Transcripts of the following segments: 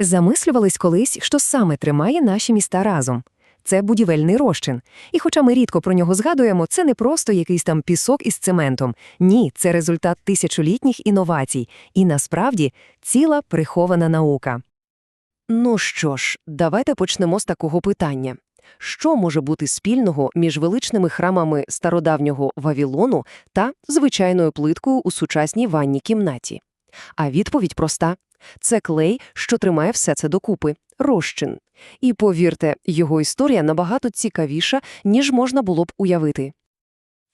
Замислювались колись, що саме тримає наші міста разом. Це будівельний розчин. І хоча ми рідко про нього згадуємо, це не просто якийсь там пісок із цементом. Ні, це результат тисячолітніх інновацій. І насправді ціла прихована наука. Ну що ж, давайте почнемо з такого питання. Що може бути спільного між величними храмами стародавнього Вавілону та звичайною плиткою у сучасній ванній кімнаті? А відповідь проста – це клей, що тримає все це докупи – розчин. І повірте, його історія набагато цікавіша, ніж можна було б уявити.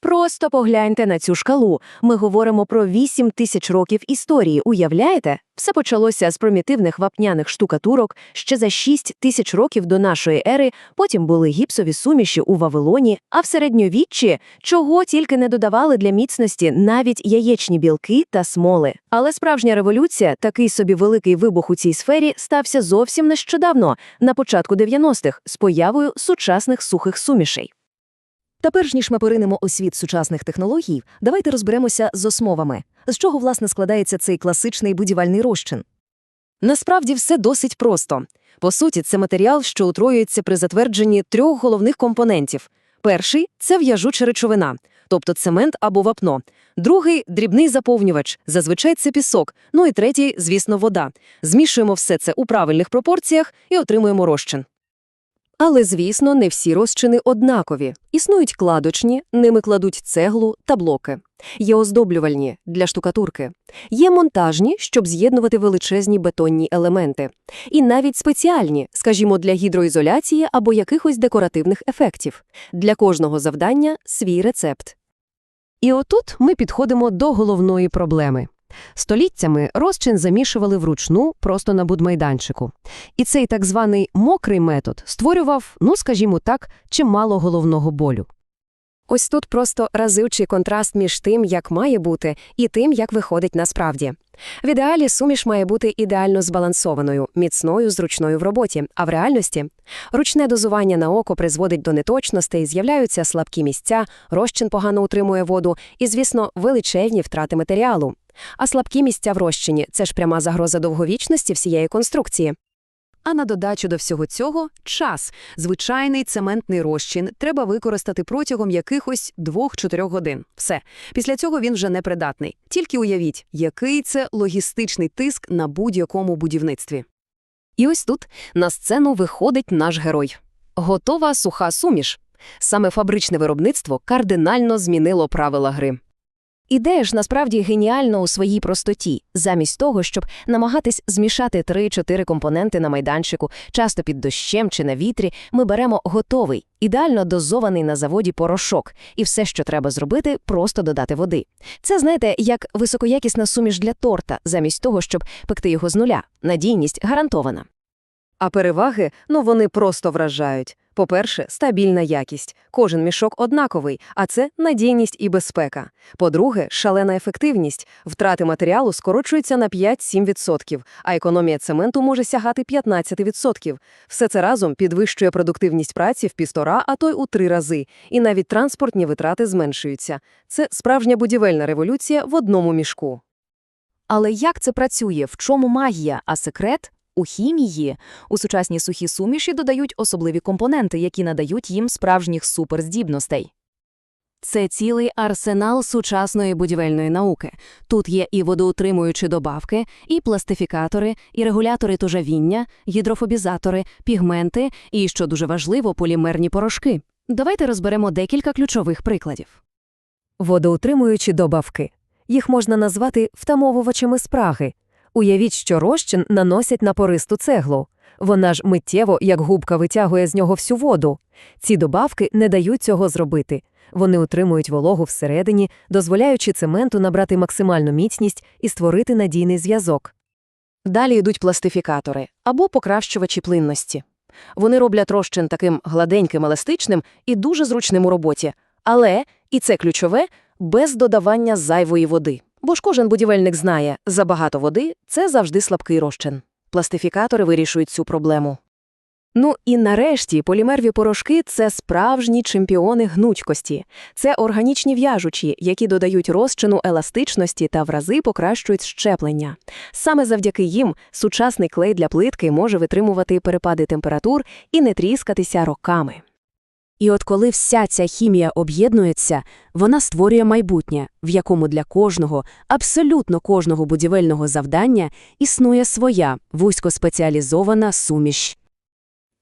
Просто погляньте на цю шкалу. Ми говоримо про 8 тисяч років історії, уявляєте? Все почалося з примітивних вапняних штукатурок ще за 6 тисяч років до нашої ери, потім були гіпсові суміші у Вавилоні, а в середньовіччі чого тільки не додавали для міцності навіть яєчні білки та смоли. Але справжня революція, такий собі великий вибух у цій сфері, стався зовсім нещодавно, на початку 90-х, з появою сучасних сухих сумішей. Та перш ніж ми поринемо у світ сучасних технологій, давайте розберемося з основами. З чого, власне, складається цей класичний будівельний розчин? Насправді все досить просто. По суті, це матеріал, що утроюється при затвердженні трьох головних компонентів. Перший – це в'яжуча речовина, тобто цемент або вапно. Другий – дрібний заповнювач, зазвичай це пісок. Ну і третій – звісно, вода. Змішуємо все це у правильних пропорціях і отримуємо розчин. Але, звісно, не всі розчини однакові. Існують кладочні, ними кладуть цеглу та блоки. Є оздоблювальні для штукатурки. Є монтажні, щоб з'єднувати величезні бетонні елементи. І навіть спеціальні, скажімо, для гідроізоляції або якихось декоративних ефектів. Для кожного завдання свій рецепт. І отут ми підходимо до головної проблеми. Століттями розчин замішували вручну просто на будмайданчику. І цей так званий мокрий метод створював, ну скажімо так, чимало головного болю. Ось тут просто разючий контраст між тим, як має бути, і тим, як виходить насправді. В ідеалі суміш має бути ідеально збалансованою, міцною, зручною в роботі, а в реальності ручне дозування на око призводить до неточностей, з'являються слабкі місця, розчин погано утримує воду і, звісно, величезні втрати матеріалу. А слабкі місця в розчині – це ж пряма загроза довговічності всієї конструкції. А на додачу до всього цього – час. Звичайний цементний розчин треба використати протягом якихось 2-4 годин. Все. Після цього він вже непридатний. Тільки уявіть, який це логістичний тиск на будь-якому будівництві. І ось тут на сцену виходить наш герой. Готова суха суміш. Саме фабричне виробництво кардинально змінило правила гри. Ідея ж насправді геніальна у своїй простоті, замість того, щоб намагатись змішати 3-4 компоненти на майданчику, часто під дощем чи на вітрі, ми беремо готовий, ідеально дозований на заводі порошок, і все, що треба зробити, просто додати води. Це, знаєте, як високоякісна суміш для торта, замість того, щоб пекти його з нуля. Надійність гарантована. А переваги, ну вони просто вражають. По-перше, стабільна якість. Кожен мішок однаковий, а це надійність і безпека. По-друге, шалена ефективність. Втрати матеріалу скорочуються на 5-7%, а економія цементу може сягати 15%. Все це разом підвищує продуктивність праці в півтора, а то й у три рази. І навіть транспортні витрати зменшуються. Це справжня будівельна революція в одному мішку. Але як це працює? В чому магія? А секрет? У хімії. У сучасні сухі суміші додають особливі компоненти, які надають їм справжніх суперздібностей. Це цілий арсенал сучасної будівельної науки. Тут є і водоутримуючі добавки, і пластифікатори, і регулятори тужавіння, гідрофобізатори, пігменти і, що дуже важливо, полімерні порошки. Давайте розберемо декілька ключових прикладів. Водоутримуючі добавки. Їх можна назвати втамовувачами спраги. Уявіть, що розчин наносять на пористу цеглу. Вона ж миттєво, як губка, витягує з нього всю воду. Ці добавки не дають цього зробити. Вони утримують вологу всередині, дозволяючи цементу набрати максимальну міцність і створити надійний зв'язок. Далі йдуть пластифікатори або покращувачі плинності. Вони роблять розчин таким гладеньким, еластичним і дуже зручним у роботі, але, і це ключове, без додавання зайвої води. Бо ж кожен будівельник знає, забагато води – це завжди слабкий розчин. Пластифікатори вирішують цю проблему. Ну і нарешті полімерві порошки – це справжні чемпіони гнучкості. Це органічні в'яжучі, які додають розчину еластичності та в рази покращують щеплення. Саме завдяки їм сучасний клей для плитки може витримувати перепади температур і не тріскатися роками. І от коли вся ця хімія об'єднується, вона створює майбутнє, в якому для кожного, абсолютно кожного будівельного завдання існує своя вузькоспеціалізована суміш.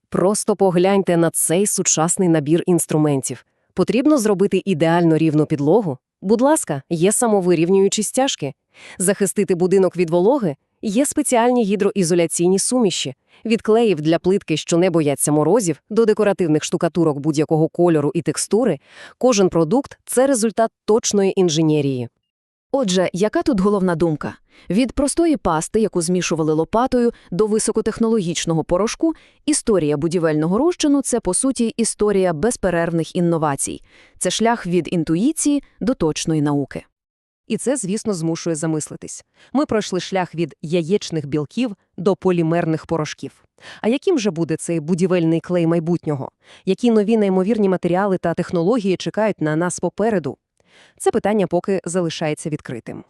Просто погляньте на цей сучасний набір інструментів. Потрібно зробити ідеально рівну підлогу? Будь ласка, є самовирівнюючі стяжки. Захистити будинок від вологи? Є спеціальні гідроізоляційні суміші. Від клеїв для плитки, що не бояться морозів, до декоративних штукатурок будь-якого кольору і текстури, кожен продукт – це результат точної інженерії. Отже, яка тут головна думка? Від простої пасти, яку змішували лопатою, до високотехнологічного порошку, історія будівельного розчину – це, по суті, історія безперервних інновацій. Це шлях від інтуїції до точної науки. І це, звісно, змушує замислитись. Ми пройшли шлях від яєчних білків до полімерних порошків. А яким же буде цей будівельний клей майбутнього? Які нові неймовірні матеріали та технології чекають на нас попереду? Це питання поки залишається відкритим.